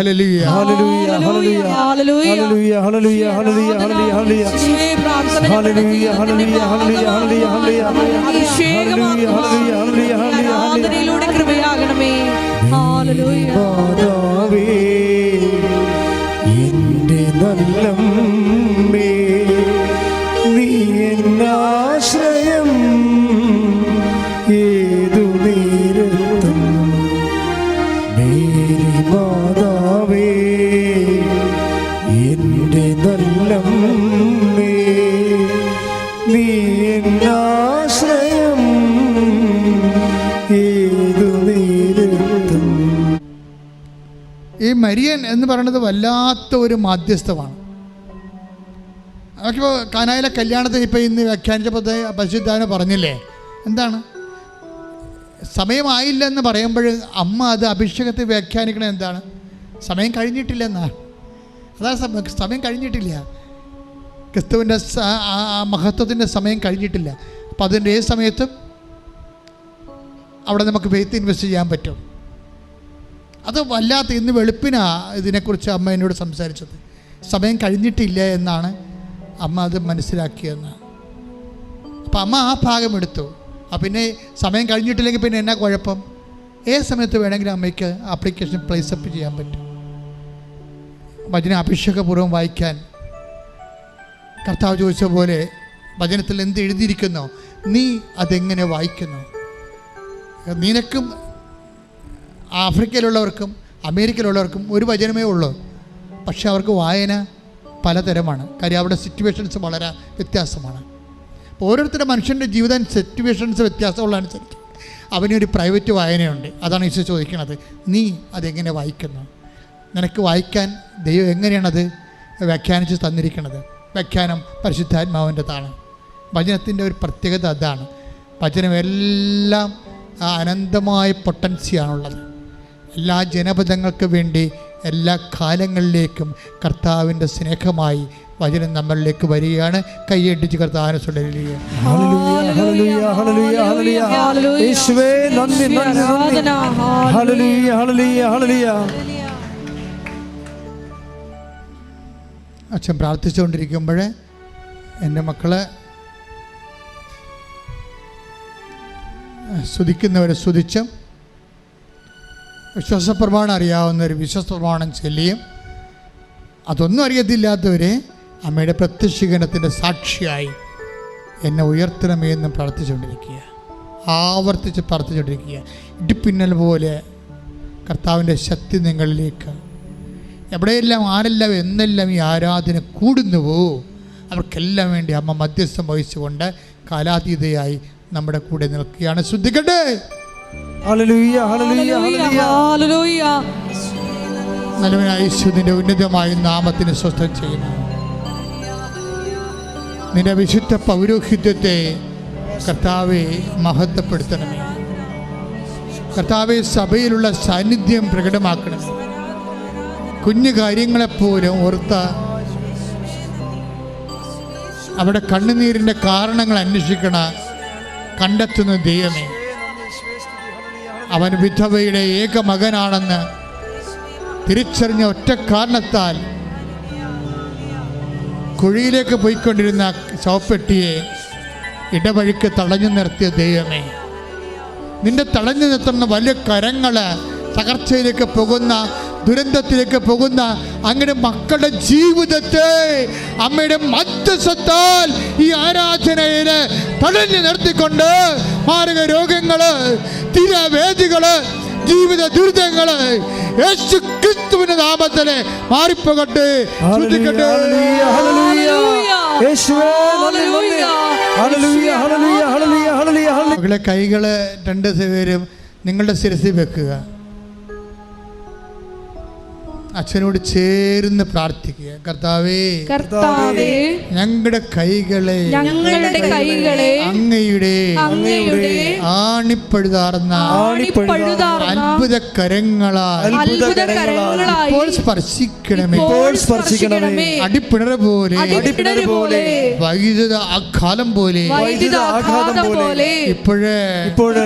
മരിയൻ എന്ന് പറയുന്നത് വല്ലാത്ത ഒരു മാധ്യസ്ഥമാണ്. നമുക്കിപ്പോൾ കാനായിലെ കല്യാണത്തിന് ഇപ്പോൾ ഇന്ന് വ്യാഖ്യാനിച്ചപ്പോൾ പരിശുദ്ധാവിനെ പറഞ്ഞില്ലേ? എന്താണ്? സമയമായില്ല എന്ന് പറയുമ്പോൾ അമ്മ അത് അഭിഷേകത്തെ വ്യാഖ്യാനിക്കണത് എന്താണ്? സമയം കഴിഞ്ഞിട്ടില്ലെന്നാണ് അതാണ് സമയം സമയം കഴിഞ്ഞിട്ടില്ല. ക്രിസ്തുവിന്റെ മഹത്വത്തിന്റെ സമയം കഴിഞ്ഞിട്ടില്ല. അപ്പോൾ അതിന്റെ ഏത് സമയത്തും അവിടെ നമുക്ക് വെയ്ത്ത് ഇൻവെസ്റ്റ് ചെയ്യാൻ പറ്റും. അത് വല്ലാത്ത ഇന്ന് വെളുപ്പിനാ ഇതിനെക്കുറിച്ച് അമ്മ എന്നോട് സംസാരിച്ചത്. സമയം കഴിഞ്ഞിട്ടില്ല എന്നാണ് അമ്മ അത് മനസ്സിലാക്കിയെന്ന്. അപ്പം അമ്മ ആ ഭാഗം എടുത്തു. അപ്പം പിന്നെ സമയം കഴിഞ്ഞിട്ടില്ലെങ്കിൽ പിന്നെ എന്നാ കുഴപ്പം? ഏത് സമയത്ത് വേണമെങ്കിലും അമ്മയ്ക്ക് ആപ്ലിക്കേഷൻ പ്ലേസപ്പ് ചെയ്യാൻ പറ്റും. ഭജന അഭിഷേകപൂർവം വായിക്കാൻ. കർത്താവ് ചോദിച്ച പോലെ ഭജനത്തിൽ എന്ത് എഴുതിയിരിക്കുന്നു? നീ അതെങ്ങനെ വായിക്കുന്നു? നിനക്കും ആഫ്രിക്കയിലുള്ളവർക്കും അമേരിക്കയിലുള്ളവർക്കും ഒരു വചനമേ ഉള്ളൂ. പക്ഷെ അവർക്ക് വായന പലതരമാണ്. കാര്യം അവിടെ സിറ്റുവേഷൻസ് വളരെ വ്യത്യാസമാണ്. ഓരോരുത്തരുടെ മനുഷ്യന്റെ ജീവിതം സിറ്റുവേഷൻസ് വ്യത്യാസമുള്ളതനുസരിച്ച് അവനൊരു പ്രൈവറ്റ് വായനയുണ്ട്. അതാണ് ഈശോ ചോദിക്കുന്നത്. നീ അതെങ്ങനെ വായിക്കുന്നു? നിനക്ക് വായിക്കാൻ ദൈവം എങ്ങനെയാണത് വ്യാഖ്യാനിച്ച് തന്നിരിക്കുന്നത്? വ്യാഖ്യാനം പരിശുദ്ധാത്മാവിന്റെതാണ് വചനത്തിന്റെ ഒരു പ്രത്യേകത അതാണ്. വചനം എല്ലാം അനന്തമായ പൊട്ടൻസിയാണുള്ളത് എല്ലാ ജനപദങ്ങൾക്ക് വേണ്ടി എല്ലാ കാലങ്ങളിലേക്കും കർത്താവിന്റെ സ്നേഹമായി വചനം നമ്മളിലേക്ക് വരികയാണ്. കൈയടിച്ച് കർത്താവിനെ തുടരുക ഹല്ലേലൂയ, ഹല്ലേലൂയ, ഹല്ലേലൂയ, ഹല്ലേലൂയ. യേശുവേ നന്ദി നന്ദി നന്ദി. ഹല്ലേലൂയ ഹല്ലേലൂയ ഹല്ലേലൂയ. അച്ഛൻ പ്രാർത്ഥിച്ചുകൊണ്ടിരിക്കുമ്പോൾ എന്റെ മക്കളെ സ്തുതിക്കുന്നവരെ സ്തുതിച്ചും വിശ്വാസപ്രമാണം അറിയാവുന്നവർ വിശ്വാസപ്രമാണം ചൊല്ലിയും അതൊന്നും അറിയത്തില്ലാത്തവരെ അമ്മയുടെ പ്രത്യക്ഷീകരണത്തിന്റെ സാക്ഷിയായി എന്നെ ഉയർത്തണമേ എന്ന് പ്രാർത്ഥിച്ചുകൊണ്ടിരിക്കുക. ആവർത്തിച്ച് പ്രാർത്ഥിച്ചുകൊണ്ടിരിക്കുക. ഇടിപ്പിന്നൽ പോലെ കർത്താവിന്റെ ശക്തി നിങ്ങളിലേക്ക്. എവിടെയെല്ലാം ആരെല്ലാം എന്നെല്ലാം ഈ ആരാധന കൂടുന്നുവോ അവർക്കെല്ലാം വേണ്ടി അമ്മ മധ്യസ്ഥം വഹിച്ചുകൊണ്ട് കാലാതീതയായി നമ്മുടെ കൂടെ നിൽക്കുകയാണ്. ശ്രദ്ധിക്കട്ടെ? ഹല്ലേലൂയ ഹല്ലേലൂയ ഹല്ലേലൂയ ഹല്ലേലൂയ. നല്ലവനായ യേശുവിന്റെ ഉന്നതമായ നാമത്തിന് സ്വസ്ഥം ചെയ്യുന്നു. നിന്റെ വിശുദ്ധ പൗരോഹിത്യത്തെ കർത്താവെ മഹത്വപ്പെടുത്തണമേ. കർത്താവെ സഭയിലുള്ള സാന്നിധ്യം പ്രകടമാക്കണം കുഞ്ഞു കാര്യങ്ങളെപ്പോലും ഓർത്ത അവിടെ കണ്ണുനീരിന്റെ കാരണങ്ങൾ അന്വേഷിക്കണ കണ്ടെത്തുന്ന ദൈവമേ. അവൻ വിധവയുടെ ഏക മകനാണെന്ന് തിരിച്ചറിഞ്ഞ ഒറ്റ കാരണത്താൽ കുഴിയിലേക്ക് പോയിക്കൊണ്ടിരുന്ന ശവപ്പെട്ടിയെ ഇടവഴിക്ക് തടഞ്ഞു നിർത്തിയ ദൈവമേ. നിന്റെ തടഞ്ഞു നിർത്തുന്ന വലിയ കരങ്ങൾ തകർച്ചയിലേക്ക് പോകുന്ന ദുരന്തത്തിലേക്ക് പോകുന്ന അങ്ങനെ മക്കളുടെ ജീവിതത്തെ അമ്മയുടെ മധ്യസ്ഥത്താൽ ഈ ആരാധനയിൽ തടഞ്ഞു നിർത്തിക്കൊണ്ട് മാരക രോഗങ്ങൾ തീരവേദികൾ ജീവിത ദുരിതങ്ങൾ യേശു ക്രിസ്തുവിന്റെ നാമത്തിൽ മാറിപ്പോകട്ടെ. ശ്രദ്ധിക്കട്ടെ മകളെ കൈകൾ രണ്ട് പേരും നിങ്ങളുടെ ശിരസിൽ വെക്കുക. അച്ഛനോട് ചേർന്ന് പ്രാർത്ഥിക്കുക. കർത്താവേ കർത്താവേ ഞങ്ങളുടെ കൈകളെ ഞങ്ങളുടെ കൈകളെ അങ്ങയുടെ അങ്ങയുടെ ആണിപ്പഴുതാർന്ന അത്ഭുത കരങ്ങളാൽ ഇപ്പോൾ സ്പർശിക്കണമേ. ഇപ്പോൾ സ്പർശിക്കണമേ. അടിപ്പിണർ പോലെ അടിപ്പിണര് പോലെ വൈദ്യുത ആഘാതം പോലെ വൈദ്യുത ആഘാതം പോലെ ഇപ്പോഴേ ഇപ്പോഴ്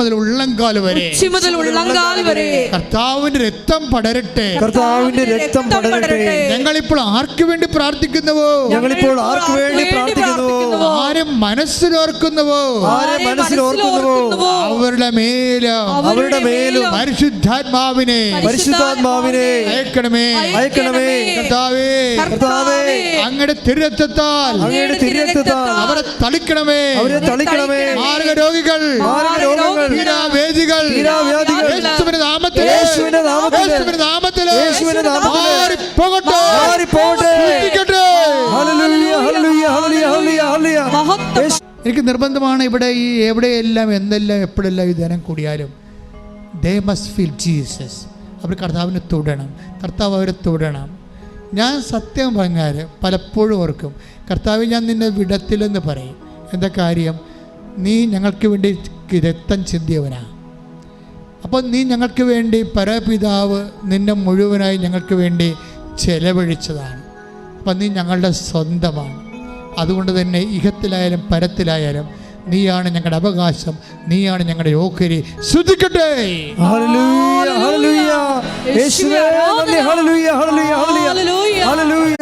മുതൽ ഉള്ളംകാൽ വരെ മുതൽ ഉള്ളങ്കാൽ വരെ കർത്താവിന്റെ രക്തം പടരട്ടെ. കർത്താവിന്റെ രക്തം പടരട്ടെ. ഞങ്ങളിപ്പോൾ ആർക്ക് വേണ്ടി പ്രാർത്ഥിക്കുന്നുവോ? ഞങ്ങളിപ്പോൾ ആർക്ക് വേണ്ടി പ്രാർത്ഥിക്കുന്നുവോ? ആരും മനസ്സിലോർക്കുന്നുവോ? ആരെ മനസ്സിൽ ഓർക്കുന്നുവോ അവരുടെ മേലും. അവരുടെ മേലും. പരിശുദ്ധാത്മാവിനെ. പരിശുദ്ധാത്മാവിനെ. അയക്കണമേ. അയക്കണമേ. കർത്താവേ. കർത്താവേ. അങ്ങയുടെ തിരുരക്തത്താൽ. അങ്ങയുടെ തിരുരക്തത്താൽ. അവരെ തളിക്കണമേ. അവരെ തളിക്കണമേ. മാരക രോഗികൾ മാരക രോഗികൾ തീരാവേദികൾ വേദികൾ യേശുവിന്റെ നാമത്തിൽ. യേശുവിന്റെ നാമത്തിൽ. യേശുവിന്റെ നാമത്തിൽ. യേശുവിന്റെ എനിക്ക് നിർബന്ധമാണ് ഇവിടെ ഈ എവിടെയെല്ലാം എന്തെല്ലാം എപ്പോഴെല്ലാം ഈ ധനം കൂടിയാലും. ദേ മസ്റ്റ് ഫീൽ ജീസസ് അവർ കർത്താവിനെ തൊടണം. കർത്താവ് അവരെ തൊടണം. ഞാൻ സത്യം പറഞ്ഞാൽ പലപ്പോഴും ഓർക്കും കർത്താവ് ഞാൻ നിന്നെ വിടത്തില്ലെന്ന് പറയും. എന്താ കാര്യം? നീ ഞങ്ങൾക്ക് വേണ്ടി രക്തം ചിന്തിയവനാ. അപ്പോൾ നീ ഞങ്ങൾക്ക് വേണ്ടി പരപിതാവ് നിന്നെ മുഴുവനായി ഞങ്ങൾക്ക് വേണ്ടി ചെലവഴിച്ചതാണ്. അപ്പം നീ ഞങ്ങളുടെ സ്വന്തമാണ്. അതുകൊണ്ട് തന്നെ ഇഹത്തിലായാലും പരത്തിലായാലും നീയാണ് ഞങ്ങളുടെ അവകാശം നീയാണ് ഞങ്ങളുടെ ഓഹരി. ശ്രദ്ധിക്കട്ടെ. ഹല്ലേലൂയ ഹല്ലേലൂയ. യേശുവേ ഹല്ലേലൂയ. ഹല്ലേലൂയ. ഹല്ലേലൂയ.